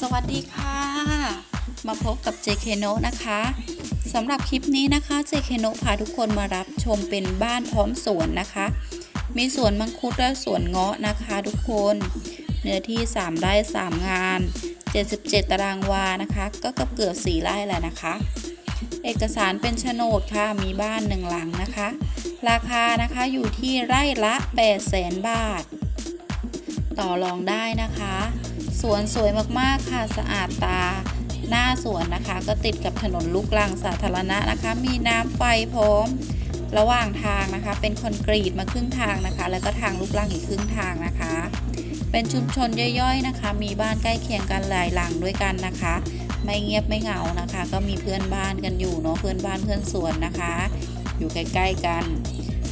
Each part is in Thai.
สวัสดีค่ะ มาพบกับ JK n o นะคะสำหรับคลิปนี้นะคะ JK n o พาทุกคนมารับชมเป็นบ้านพร้อมสวนนะคะ มีสวนมังคุดและสวนเงาะนะคะทุกคน เนื้อที่ 3 ไร่ 3 งาน 77 ตารางวานะคะ ก็เกือบเกือบ4ไร่แหละนะคะ เอกสารเป็นโฉนดค่ะมีบ้านหนึ่งหลังนะคะ ราคานะคะอยู่ที่ไร่ละ 8 0 0 0 0 0 บาท ต่อรองได้นะคะ สวนสวยมากๆค่ะสะอาดตา หน้าสวนนะคะ ก็ติดกับถนนลูกรังสาธารณะนะคะ มีน้ำไฟพร้อม ระหว่างทางนะคะ เป็นคอนกรีตมาครึ่งทางนะคะ แล้วก็ทางลูกรังอีกครึ่งทางนะคะ เป็นชุมชนย่อยๆนะคะ มีบ้านใกล้เคียงกันหลายหลังด้วยกันนะคะไม่เงียบไม่เหงานะคะ ก็มีเพื่อนบ้านกันอยู่เนาะเพื่อนบ้านเพื่อนสวนนะคะ อยู่ใกล้ ๆ กัน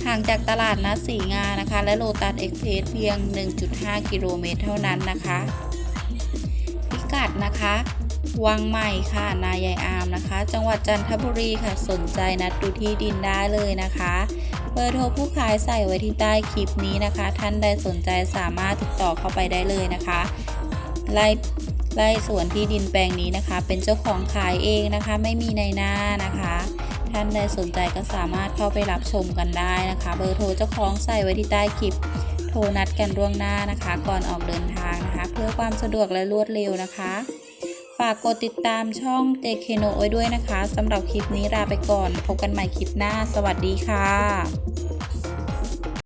ห่างจากตลาดนัดสีงานะคะ และโลตัสเอ็กเพสเพียง 1.5 กิโลเมตรเท่านั้นนะคะ พิกัดนะคะ วังใหม่ค่ะ นายายอามนะคะ จังหวัดจันทบุรีค่ะ สนใจนัดดูที่ดินได้เลยนะคะเบอร์โทรผู้ขายใส่ไว้ที่ใต้คลิปนี้นะคะ ท่านใดสนใจสามารถติดต่อเข้าไปได้เลยนะคะไล่ไล่สวนที่ดินแปลงนี้นะคะ เป็นเจ้าของขายเองนะคะ ไม่มีในหน้านะคะ ท่านใดสนใจก็สามารถเข้าไปรับชมกันได้นะคะ เบอร์โทรเจ้าของใส่ไว้ที่ใต้คลิป โทรนัดกันล่วงหน้านะคะ ก่อนออกเดินทางนะคะ เพื่อความสะดวกและรวดเร็วนะคะ ฝากกดติดตามช่อง JK n o ไว้ด้วยนะคะสำหรับคลิปนี้ลาไปก่อน พบกันใหม่คลิปหน้า สวัสดีค่ะ